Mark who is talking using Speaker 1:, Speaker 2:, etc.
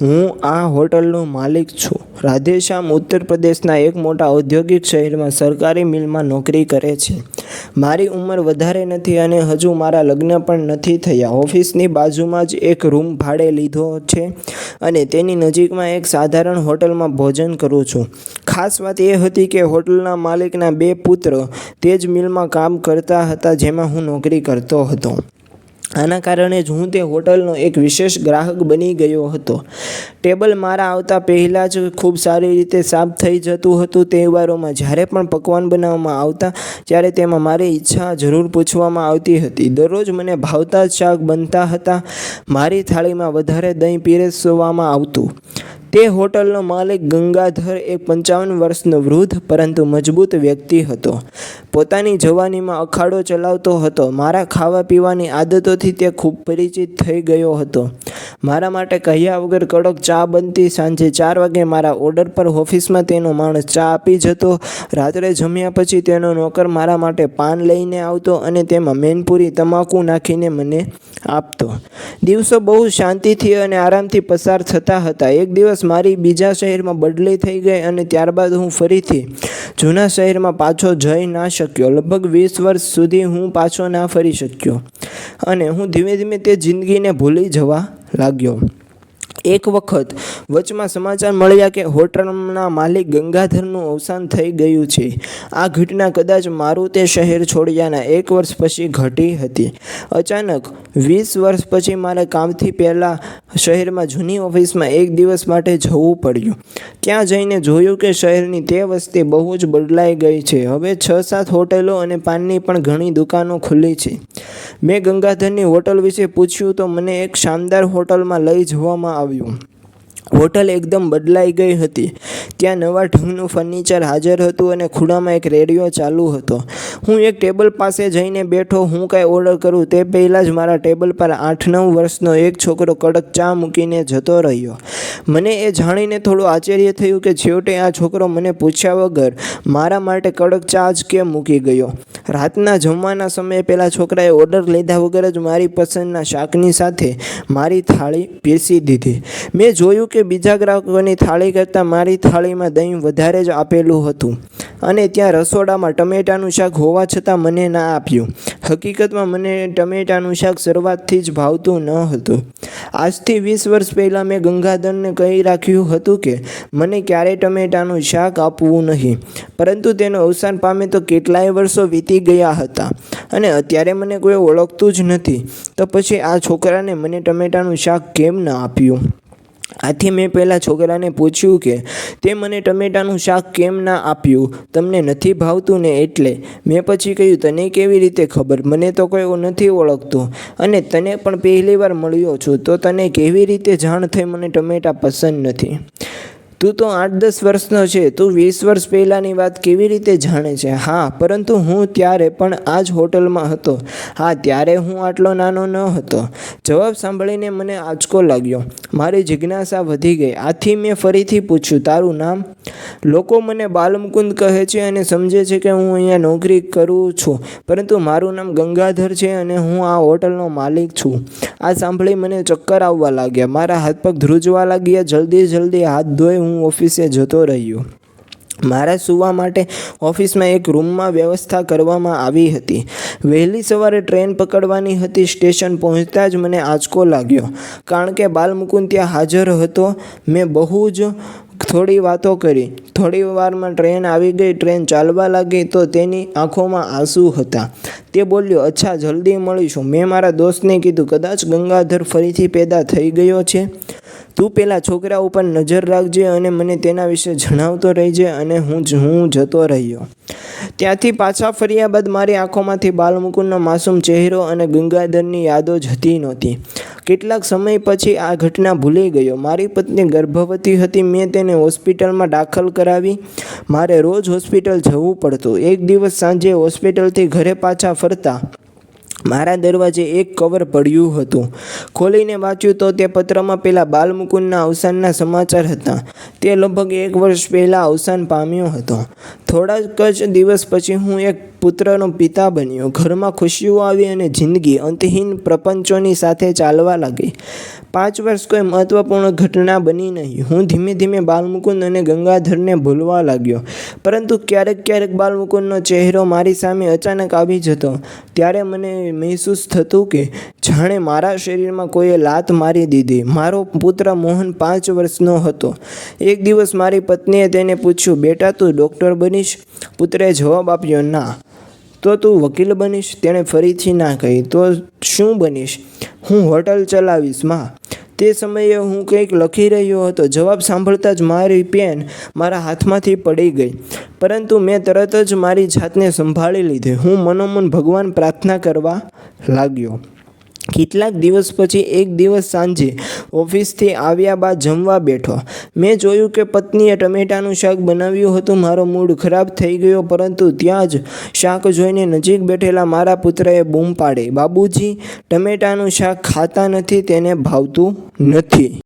Speaker 1: હું આ હોટલનો માલિક છું. રાધેશ્યામ ઉત્તર પ્રદેશના એક મોટા ઔદ્યોગિક શહેરમાં સરકારી મિલમાં નોકરી કરે છે. મારી ઉંમર વધારે નથી અને હજુ મારા લગ્ન પણ નથી થયા. ઓફિસની બાજુમાં જ એક રૂમ ભાડે લીધો છે અને તેની નજીકમાં એક સાધારણ હોટલમાં ભોજન કરું છું. ખાસ વાત એ હતી કે હોટલના માલિકના બે પુત્ર તે જ મિલમાં કામ કરતા હતા જેમાં હું નોકરી કરતો હતો. આના કારણે જ હું તે હોટલનો એક વિશેષ ગ્રાહક બની ગયો હતો. ટેબલ મારા આવતા પહેલાં જ ખૂબ સારી રીતે સાફ થઈ જતું હતું તહેવારોમાં જ્યારે પણ પકવાન બનાવવામાં આવતા, ત્યારે તેમાં મારી ઈચ્છા જરૂર પૂછવામાં આવતી હતી. દરરોજ મને ભાવતા જ શાક બનતા હતા. મારી થાળીમાં વધારે દહીં પીરસવામાં આવતું. તે હોટલનો માલિક ગંગાધર એક પંચાવન વર્ષનો વૃદ્ધ, પરંતુ મજબૂત વ્યક્તિ હતો. પોતાની જવાનીમાં અખાડો ચલાવતો હતો. મારા ખાવા પીવાની આદતોથી તે ખૂબ પરિચિત થઈ ગયો હતો. મારા માટે કહ્યા વગર કડક ચા બનતી સાંજે ચાર વાગે મારા ઓર્ડર પર ઓફિસમાં તેનો માણસ ચા આપી જતો. રાત્રે જમ્યા પછી તેનો નોકર મારા માટે પાન લઈને આવતો અને તેમાં મેનપુરી, તમાકુ નાખીને મને આપતો. દિવસો બહુ શાંતિથી અને આરામથી પસાર થતા હતા. એક દિવસ મારી બીજા શહેરમાં બદલી થઈ ગઈ અને ત્યારબાદ હું ફરીથી જૂના શહેરમાં પાછો જઈ ના શક્યો. લગભગ વીસ વર્ષ સુધી હું પાછો ના ફરી શક્યો. અને હું ધીમે ધીમે તે જિંદગીને ભૂલી જવા લાગ્યો. એક વખત વચમાં સમાચાર મળ્યા કે હોટલના માલિક ગંગાધરનું અવસાન થઈ ગયું છે. આ ઘટના કદાચ મારું તે શહેર છોડ્યાના એક વર્ષ પછી ઘટી હતી. અચાનક વીસ વર્ષ પછી મારે કામથી પહેલાં શહેરમાં જૂની ઓફિસમાં એક દિવસ માટે જવું પડ્યું. ત્યાં જઈને જોયું કે શહેરની તે વસ્તી બહુ જ બદલાઈ ગઈ છે. હવે છ સાત હોટેલો અને પાનની પણ ઘણી દુકાનો ખુલ્લી છે. મેં ગંગાધરની હોટલ વિશે પૂછ્યું તો મને એક શાનદાર હોટલમાં લઈ જવામાં આવ્યું. હોટલ એકદમ બદલાઈ ગઈ હતી. ત્યાં નવા ઢંગનું ફર્નિચર હાજર હતું અને ખૂણામાં એક રેડિયો ચાલુ હતો. હું એક ટેબલ પાસે જઈને બેઠો હું કાંઈ ઓર્ડર કરું તે પહેલાં જ મારા ટેબલ પર આઠ નવ વર્ષનો એક છોકરો કડક ચા મૂકીને જતો રહ્યો. મને એ જાણીને થોડું આશ્ચર્ય થયું કે છેવટે આ છોકરો મને પૂછ્યા વગર મારા માટે કડક ચાર્જ કેમ મૂકી ગયો? રાતના જમવાના સમયે પેલા છોકરાએ ઓર્ડર લીધા વગર જ મારી પસંદના શાકની સાથે મારી થાળી પીરસી દીધી. મેં જોયું કે બીજા ગ્રાહકોની થાળી કરતાં મારી થાળીમાં દહીં વધારે જ આપેલું હતું અને ત્યાં રસોડામાં ટમેટાનું શાક હોવા છતાં મને ના આપ્યું. હકીકતમાં મને ટમેટાનું શાક શરૂઆતથી જ ભાવતું ન હતું. આજથી વીસ વર્ષ પહેલાં મેં ગંગાધરને કહી રાખ્યું હતું કે, મને ક્યારેય ટમેટાનું શાક આપવું નહીં. પરંતુ તેનું અવસાન પામે તો કેટલાય વર્ષો વીતી ગયા હતા અને અત્યારે મને કોઈ ઓળખતું જ નથી. તો પછી આ છોકરાને મને ટમેટાનું શાક કેમ ન આપ્યું? આથી મેં પહેલાં છોકરાને પૂછ્યું કે, તે મને ટમેટાનું શાક કેમ ના આપ્યું? તમને નથી ભાવતું ને એટલે? મેં પછી કહ્યું, તને કેવી રીતે ખબર? મને તો કોઈ નથી ઓળખતું. અને તને પણ પહેલી વાર મળ્યો છું, તો તને કેવી રીતે જાણ થઈ મને ટમેટાં પસંદ નથી? તું તો આઠ દસ વર્ષનો છે. તું વીસ વર્ષ પહેલાંની વાત કેવી રીતે જાણે છે? હા, પરંતુ હું ત્યારે પણ આ જ હોટલમાં હતો. હા, ત્યારે હું આટલો નાનો ન હતો. જવાબ સાંભળીને મને આંચકો લાગ્યો. મારી જિજ્ઞાસા વધી ગઈ. આથી મેં ફરીથી પૂછ્યું, તારું નામ? લોકો મને બાલમકુંદ કહે છે અને સમજે છે કે હું અહીંયા નોકરી કરું છું, પરંતુ મારું નામ ગંગાધર છે અને હું આ હોટલનો માલિક છું. આ સાંભળી મને ચક્કર આવવા લાગ્યા. મારા હાથ પગ ધ્રુજવા લાગ્યા. જલ્દી જલ્દી હાથ ધોઈ હું ઓફિસે જતો રહ્યો. મારા સૂવા માટે ઓફિસમાં એક રૂમમાં વ્યવસ્થા કરવામાં આવી હતી. વહેલી સવારે ટ્રેન પકડવાની હતી, સ્ટેશન પહોંચતા જ મને આંચકો લાગ્યો. કારણ કે બાલમુકુંદ ત્યાં હાજર હતો, મેં બહુ જ થોડી વાતો કરી. થોડી વારમાં ટ્રેન આવી ગઈ, ટ્રેન ચાલવા લાગી તો તેની આંખોમાં આંસુ હતા. તે બોલ્યો, અચ્છા, જલ્દી મળીશું. મેં મારા દોસ્તને કીધું, કદાચ ગંગાધર ફરીથી પેદા થઈ ગયો છે? તું પેલા છોકરા ઉપર નજર રાખજે અને મને તેના વિશે જણાવતો રહીજે અને હું જ હું જતો રહ્યો. ત્યાંથી પાછા ફર્યા બાદ મારી આંખોમાંથી બાલમુકુંદનો માસૂમ ચહેરો અને ગંગાધરની યાદો જતી નહોતી. કેટલાક સમય પછી આ ઘટના ભૂલી ગયો. મારી પત્ની ગર્ભવતી હતી, મેં તેને હોસ્પિટલમાં દાખલ કરાવી. મારે રોજ હોસ્પિટલ જવું પડતું. એક દિવસ સાંજે હોસ્પિટલથી ઘરે પાછા ફરતા મારા દરવાજે એક કવર પડ્યું હતું. ખોલીને વાંચ્યું તો તે પત્રમાં પેલા બાલમુકુંદના અવસાનના સમાચાર હતા. તે લગભગ એક વર્ષ પહેલાં અવસાન પામ્યો હતો. થોડાક જ દિવસ પછી હું એક પુત્રનો પિતા બન્યો. ઘરમાં ખુશીઓ આવી અને જિંદગી અંતહીન પ્રપંચોની સાથે ચાલવા લાગી. પાંચ વર્ષ કોઈ મહત્વપૂર્ણ ઘટના બની નહીં. હું ધીમે ધીમે બાલમુકુંદ અને ગંગાધરને ભૂલવા લાગ્યો. પરંતુ ક્યારેક ક્યારેક બાલમુકુંદનો ચહેરો મારી સામે અચાનક આવી જતો. ત્યારે મને મહેસૂસ થતું કે, જાણે મારા શરીરમાં કોઈએ લાત મારી દીધી. મારો પુત્ર મોહન પાંચ વર્ષનો હતો. એક દિવસ મારી પત્નીએ તેને પૂછ્યું, બેટા, તું ડૉક્ટર બનીશ પુત્રે જવાબ આપ્યો, ના. તો તું વકીલ બનીશ તેણે ફરીથી ના કહી. તો શું બનીશ? હું હોટલ ચલાવીશ, માં. તે સમયે હું કંઈક લખી રહ્યો હતો. જવાબ સાંભળતા જ મારી પેન મારા હાથમાંથી પડી ગઈ. પરંતુ મેં તરત જ મારી જાતને સંભાળી લીધી. હું મનોમન ભગવાન પ્રાર્થના કરવા લાગ્યો. કેટલાક દિવસ પછી એક દિવસ સાંજે ઓફિસથી આવ્યા બાદ જમવા બેઠો. મેં જોયું કે પત્નીએ ટમેટાનું શાક બનાવ્યું હતું, મારો મૂડ ખરાબ થઈ ગયો, પરંતુ ત્યાં જ શાક જોઈને નજીક બેઠેલા મારા પુત્રએ બૂમ પાડી. બાબુજી, ટમેટાનું શાક ખાતા નથી, તેને ભાવતું નથી.